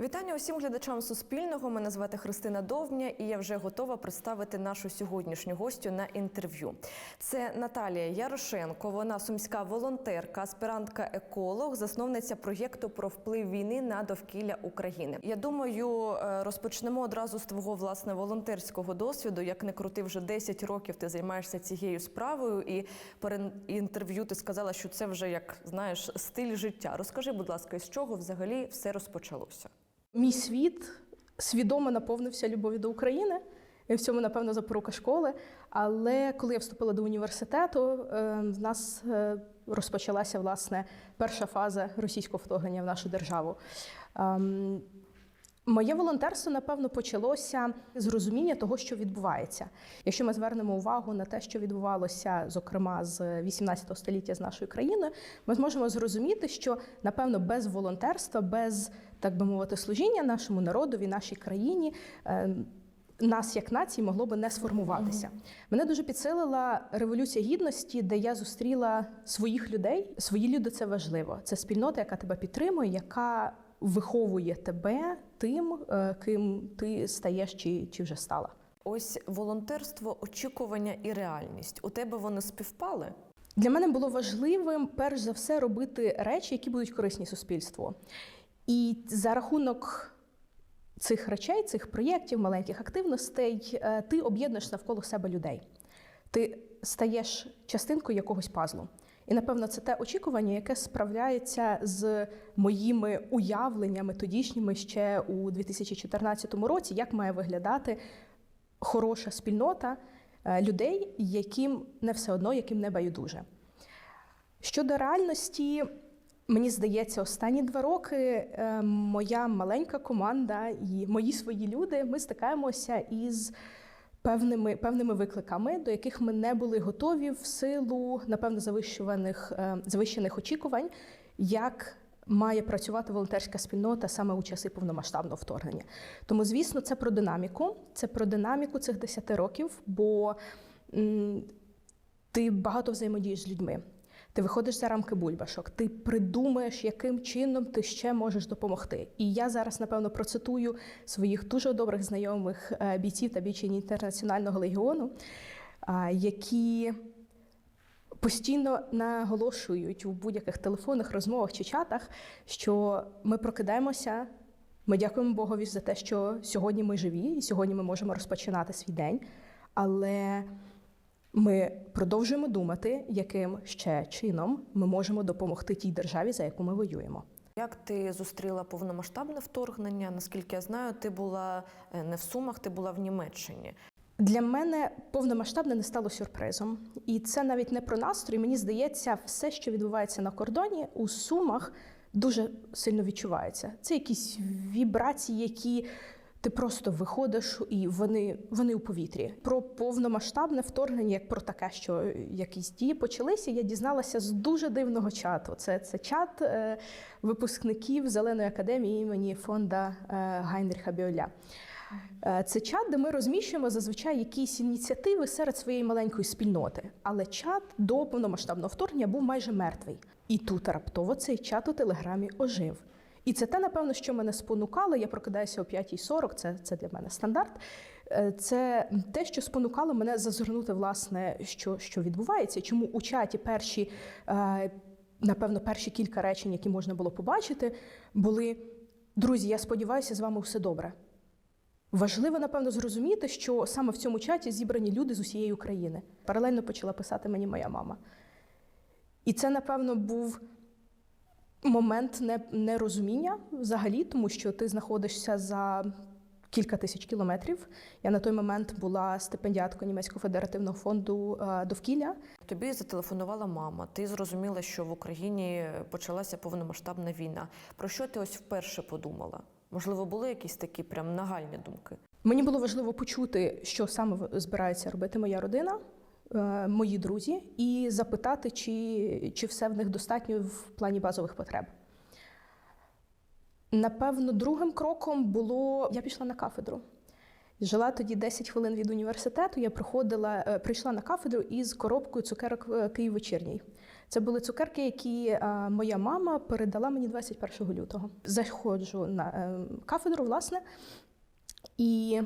Вітання усім глядачам Суспільного. Мене звати Христина Довня, і я вже готова представити нашу сьогоднішню гостю на інтерв'ю. Це Наталія Ярошенко. Вона сумська волонтерка, аспірантка еколог, засновниця проєкту про вплив війни на довкілля України. Я думаю, е, розпочнемо одразу з твого власне волонтерського досвіду. Як не крути, вже 10 років ти займаєшся цією справою, і перед інтерв'ю ти сказала, що це вже як знаєш стиль життя. Розкажи, будь ласка, із чого взагалі все розпочалося? Мій світ свідомо наповнився любов'ю до України. І в цьому, напевно, запорука школи. Але коли я вступила до університету, е, в нас е, розпочалася власне перша фаза російського вторгнення в нашу державу. Моє волонтерство, напевно, почалося з розуміння того, що відбувається. Якщо ми звернемо увагу на те, що відбувалося, зокрема з 18 століття з нашою країною, ми зможемо зрозуміти, що напевно без волонтерства, без так би мовити, служіння нашому народові, нашій країні. е, Нас як нації могло би не сформуватися. Мене дуже підсилила революція гідності, де я зустріла своїх людей. Свої люди це важливо. Це спільнота, яка тебе підтримує, яка виховує тебе тим, е, ким ти стаєш чи, чи вже стала. Ось волонтерство, очікування і реальність. У тебе вони співпали? Для мене було важливим перш за все робити речі, які будуть корисні суспільству. І за рахунок цих речей, цих проєктів, маленьких активностей, е, ти об'єднуєш навколо себе людей. Ти стаєш частинкою якогось пазлу. І напевно це те очікування, яке справляється з моїми уявленнями тодішніми ще у 2014 році, як має виглядати хороша спільнота е, людей, яким не все одно, яким не байдуже. Щодо реальності, мені здається, останні два роки е, моя маленька команда і мої свої люди ми стикаємося із певними, певними викликами, до яких ми не були готові в силу, напевно, завищуваних, е, завищених очікувань, як має працювати волонтерська спільнота саме у часи повномасштабного вторгнення. Тому, звісно, це про динаміку, це про динаміку цих 10 років, бо ти багато взаємодієш з людьми. Ти виходиш за рамки бульбашок, ти придумаєш, яким чином ти ще можеш допомогти. І я зараз, напевно, процитую своїх дуже добрих знайомих е, бійців та бійчині інтернаціонального легіону, які постійно наголошують у будь-яких телефонних розмовах чи чатах, що ми прокидаємося. Ми дякуємо Богові за те, що сьогодні ми живі, і сьогодні ми можемо розпочинати свій день. Але ми продовжуємо думати, яким ще чином ми можемо допомогти тій державі, за яку ми воюємо. Як ти зустріла повномасштабне вторгнення? Наскільки я знаю, ти була е, не в Сумах, ти була в Німеччині. Для мене повномасштабне не стало сюрпризом, і це навіть не про настрій. Мені здається, все, що відбувається на кордоні, у сумах дуже сильно відчувається. Це якісь вібрації, які ти просто виходиш, і вони, вони у повітрі. Про повномасштабне вторгнення, як про таке, що якісь дії почалися, я дізналася з дуже дивного чату. Це, це чат е, випускників Зеленої академії імені фонда е, Гайнріха Біоля. Е, Це чат, де ми розміщуємо зазвичай якісь ініціативи серед своєї маленької спільноти. Але чат до повномасштабного вторгнення був майже мертвий. І тут раптово цей чат у телеграмі ожив. І це те, напевно, що мене спонукало. Я прокидаюся о 5.40, це, це для мене стандарт. Е, Це те, що спонукало мене зазирнути, власне, що, що відбувається, чому у чаті перші, е, напевно, перші кілька речень, які можна було побачити, були: друзі, я сподіваюся, з вами все добре. Важливо, напевно, зрозуміти, що саме в цьому чаті зібрані люди з усієї України. Паралельно почала писати мені моя мама. І це, напевно, був момент нерозуміння взагалі, тому що ти знаходишся за кілька тисяч кілометрів. Я на той момент була стипендіаткою Німецького федеративного фонду е, довкілля. Тобі зателефонувала мама. Ти зрозуміла, що в Україні почалася повномасштабна війна. Про що ти ось вперше подумала? Можливо, були якісь такі прям нагальні думки? Мені було важливо почути, що саме збирається робити моя родина, мої друзі, і запитати, чи, чи все в них достатньо в плані базових потреб. Напевно, другим кроком було я пішла на кафедру. Жила тоді 10 хвилин від університету. Я приходила, е, прийшла на кафедру із коробкою цукерок е, Київ вечірній. Це були цукерки, які е, моя мама передала мені 21 лютого. Заходжу на е, кафедру, власне, і е,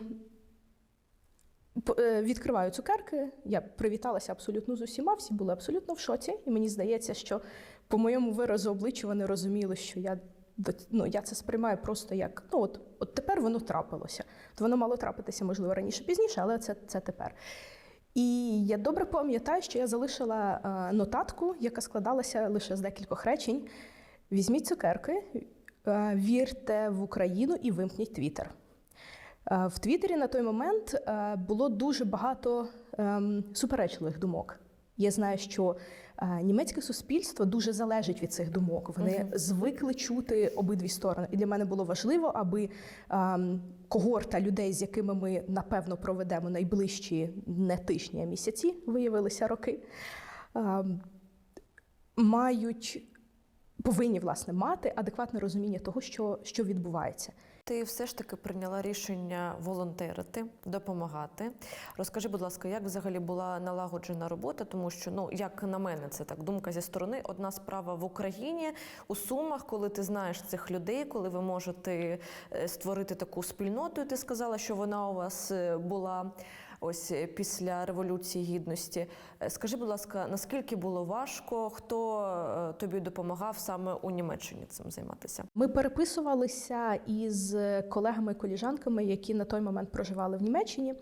відкриваю цукерки. Я привіталася абсолютно з усіма, всі були абсолютно в шоці. І мені здається, що по моєму виразу обличчя вони розуміли, що я. Ну, я це сприймаю просто як ну от, от тепер воно трапилося. От воно мало трапитися, можливо, раніше пізніше, але це, це тепер. І я добре пам'ятаю, що я залишила е, нотатку, яка складалася лише з декількох речень. Візьміть цукерки, е, вірте в Україну і вимкніть Твіттер. Е, В Твіттері на той момент е, було дуже багато ем, суперечливих думок. Я знаю, що е, німецьке суспільство дуже залежить від цих думок. Вони Мгм. звикли чути обидві сторони. І для мене було важливо, аби ем, когорта людей, з якими ми напевно проведемо найближчі не тижні, а місяці, виявилися роки, ем, мають повинні власне мати адекватне розуміння того, що, що відбувається. Ти все ж таки прийняла рішення волонтерити, допомагати. Розкажи, будь ласка, як взагалі була налагоджена робота? Тому що, ну як на мене, це так думка зі сторони. Одна справа в Україні у Сумах, коли ти знаєш цих людей, коли ви можете е, створити таку спільноту. І ти сказала, що вона у вас е, була ось е, після революції гідності. Е, Скажи, будь ласка, наскільки було важко? Хто е, тобі допомагав саме у Німеччині цим займатися? Ми переписувалися із колегами і коліжанками, які на той момент проживали в Німеччині,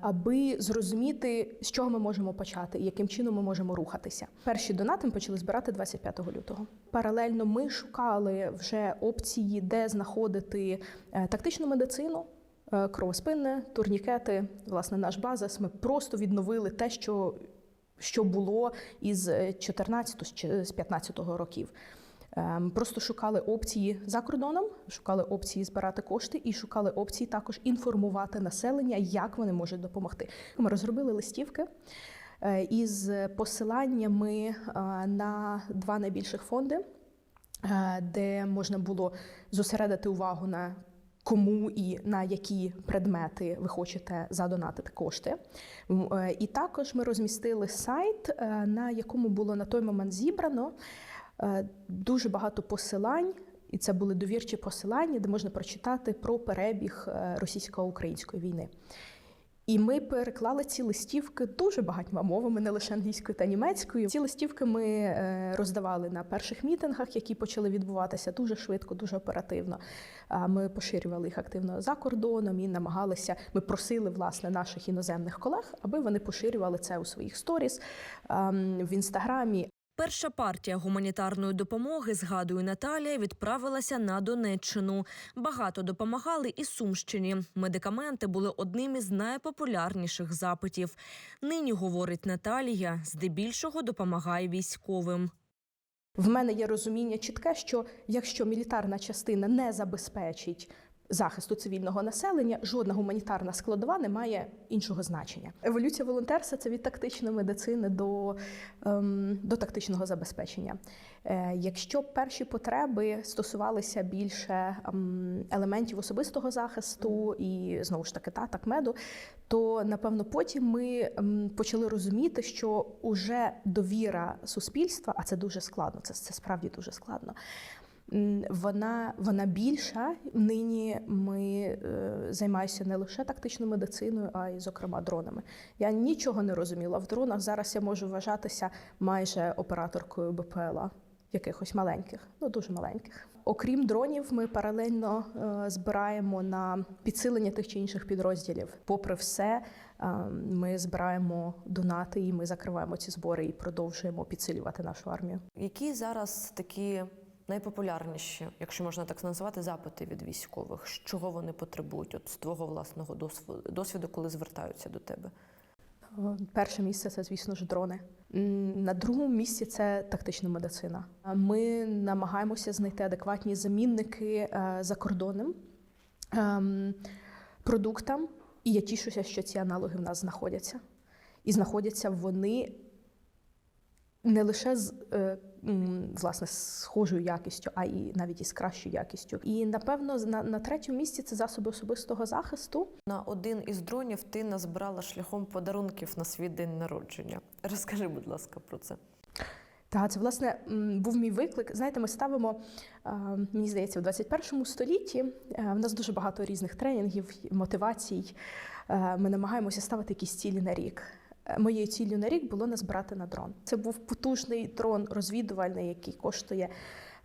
аби зрозуміти, з чого ми можемо почати і яким чином ми можемо рухатися. Перші донати ми почали збирати 25 лютого. Паралельно ми шукали вже опції, де знаходити тактичну медицину. Е, Кровоспинне, турнікети, власне, наш базис. Ми просто відновили те, що, що було із 14 чи з 15 років. Просто шукали опції за кордоном, шукали опції збирати кошти і шукали опції також інформувати населення, як вони можуть допомогти. Ми розробили листівки е, із посиланнями е, на два найбільших фонди, е, де можна було зосередити увагу на кому і на які предмети ви хочете задонатити кошти. Е, І також ми розмістили сайт, е, на якому було на той момент зібрано е, дуже багато посилань. І це були довірчі посилання, де можна прочитати про перебіг російсько-української війни. І ми переклали ці листівки дуже багатьма мовами, не лише англійською та німецькою. Ці листівки ми е, роздавали на перших мітингах, які почали відбуватися дуже швидко, дуже оперативно. Ми поширювали їх активно за кордоном і намагалися. Ми просили власне наших іноземних колег, аби вони поширювали це у своїх сторіс ем, в інстаграмі. Перша партія гуманітарної допомоги, згадує Наталія, відправилася на Донеччину. Багато допомагали і Сумщині. Медикаменти були одним із найпопулярніших запитів. Нині, говорить Наталія, здебільшого допомагає військовим. В мене є розуміння чітке, що якщо мілітарна частина не забезпечить захисту цивільного населення, жодна гуманітарна складова не має іншого значення. Еволюція волонтерства це від тактичної медицини до, ем, до тактичного забезпечення. Е, якщо перші потреби стосувалися більше ем, елементів особистого захисту і знову ж таки та такмеду, то напевно потім ми ем, почали розуміти, що уже довіра суспільства, а це дуже складно, це, це справді дуже складно. Вона, вона більша. Нині ми е, займаюся не лише тактичною медициною, а й, зокрема, дронами. Я нічого не розуміла в дронах. Зараз я можу вважатися майже операторкою БПЛА, якихось маленьких, ну дуже маленьких. Окрім дронів, ми паралельно е, збираємо на підсилення тих чи інших підрозділів. Попри все, е, ми збираємо донати і ми закриваємо ці збори і продовжуємо підсилювати нашу армію. Які зараз такі найпопулярніші, якщо можна так назвати, запити від військових? Чого вони потребують? От з твого власного досвіду, коли звертаються до тебе? Перше місце це, звісно ж, дрони. На другому місці це тактична медицина. Ми намагаємося знайти адекватні замінники е, закордонним ем, продуктам, і я тішуся, що ці аналоги в нас знаходяться. І знаходяться вони не лише з е, власне схожою якістю, а і навіть із кращою якістю. І напевно на, на третьому місці це засоби особистого захисту. На один із дронів ти назбирала шляхом подарунків на свій день народження. Розкажи, будь ласка, про це. Та це власне був мій виклик. Знаєте, ми ставимо, мені здається, в 21 столітті е, в нас дуже багато різних тренінгів, мотивацій. Е, Ми намагаємося ставити якісь цілі на рік. Е, Моєю ціллю на рік було назбирати на дрон. Це був потужний дрон розвідувальний, який коштує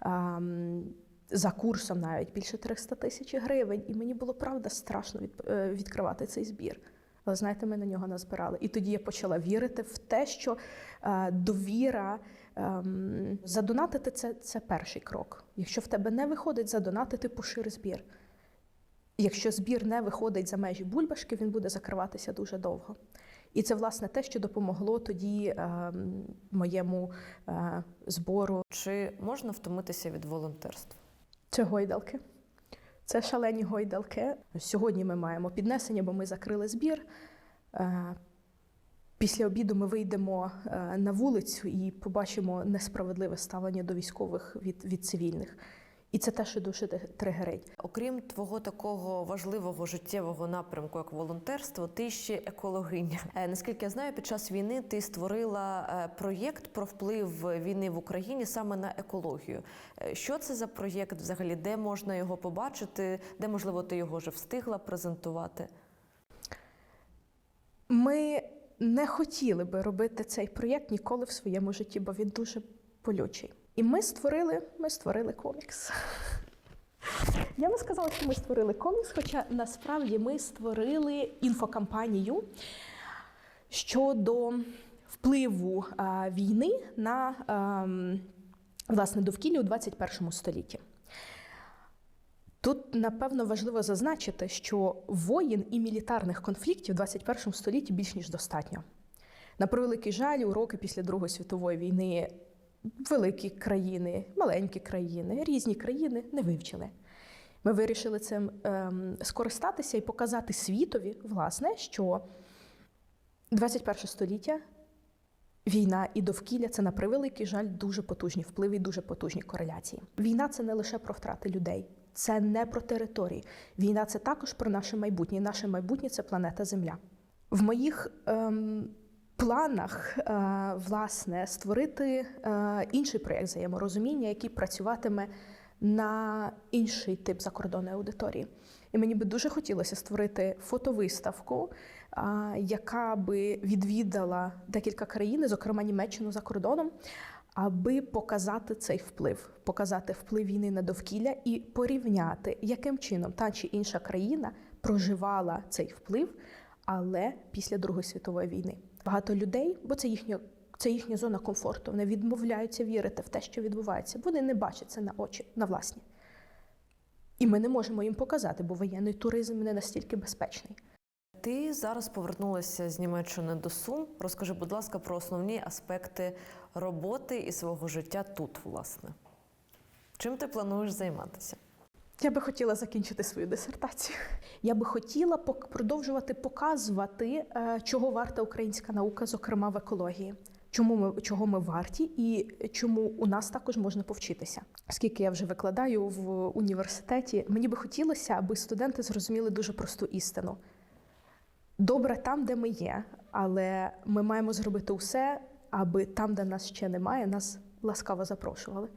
ем, за курсом навіть більше 300 тисяч гривень. І мені було правда страшно від, е, відкривати цей збір. Але знаєте, ми на нього назбирали. І тоді я почала вірити в те, що е, довіра ем, задонатити це, це перший крок. Якщо в тебе не виходить задонатити, пошири збір. Якщо збір не виходить за межі бульбашки, він буде закриватися дуже довго. І це власне те, що допомогло тоді ем, моєму е, збору. Чи можна втомитися від волонтерства? Це гойдалки. Це шалені гойдалки. Сьогодні ми маємо піднесення, бо ми закрили збір. Е, Після обіду ми вийдемо е, на вулицю і побачимо несправедливе ставлення до військових від, від цивільних. І це те, що дуже тригерить. Окрім твого такого важливого життєвого напрямку, як волонтерство, ти ще екологиня. Е, Наскільки я знаю, під час війни ти створила е, проєкт про вплив війни в Україні саме на екологію. Е, Що це за проєкт взагалі? Де можна його побачити? Де можливо ти його вже встигла презентувати? Ми не хотіли би робити цей проєкт ніколи в своєму житті, бо він дуже болючий. І ми створили, ми створили комікс. Я би сказала, що ми створили комікс, хоча насправді ми створили інфокампанію щодо впливу а, війни на ем, власне довкілля у 21 столітті. Тут, напевно, важливо зазначити, що воїн і мілітарних конфліктів в 21 столітті більш ніж достатньо. На превеликий жаль, уроки після Другої світової війни великі країни, маленькі країни, різні країни не вивчили. Ми вирішили цим ем, скористатися і показати світові, власне, що 21 століття війна і довкілля це на превеликий жаль дуже потужні впливи і дуже потужні кореляції. Війна це не лише про втрати людей, це не про території. Війна це також про наше майбутнє. Наше майбутнє це планета Земля. В моїх ем, планах, е, власне, створити е, інший проєкт взаєморозуміння, який працюватиме на інший тип закордонної аудиторії. І мені би дуже хотілося створити фотовиставку, яка би відвідала декілька країн, зокрема Німеччину за кордоном, аби показати цей вплив, показати вплив війни на довкілля і порівняти, яким чином та чи інша країна проживала цей вплив, але після Другої світової війни. Багато людей, бо це їхня. Це їхня зона комфорту. Вони відмовляються вірити в те, що відбувається. Вони не бачать це на очі, на власні. І ми не можемо їм показати, бо воєнний туризм не настільки безпечний. Ти зараз повернулася з Німеччини до Сум. Розкажи, будь ласка, про основні аспекти роботи і свого життя тут, власне. Чим ти плануєш займатися? Я би хотіла закінчити свою дисертацію. Я би хотіла продовжувати показувати, е, чого варта українська наука, зокрема в екології. Чому ми чого ми варті, і чому у нас також можна повчитися? Оскільки я вже викладаю в університеті, мені би хотілося, аби студенти зрозуміли дуже просту істину. Добре там, де ми є, але ми маємо зробити усе, аби там, де нас ще немає, нас ласкаво запрошували.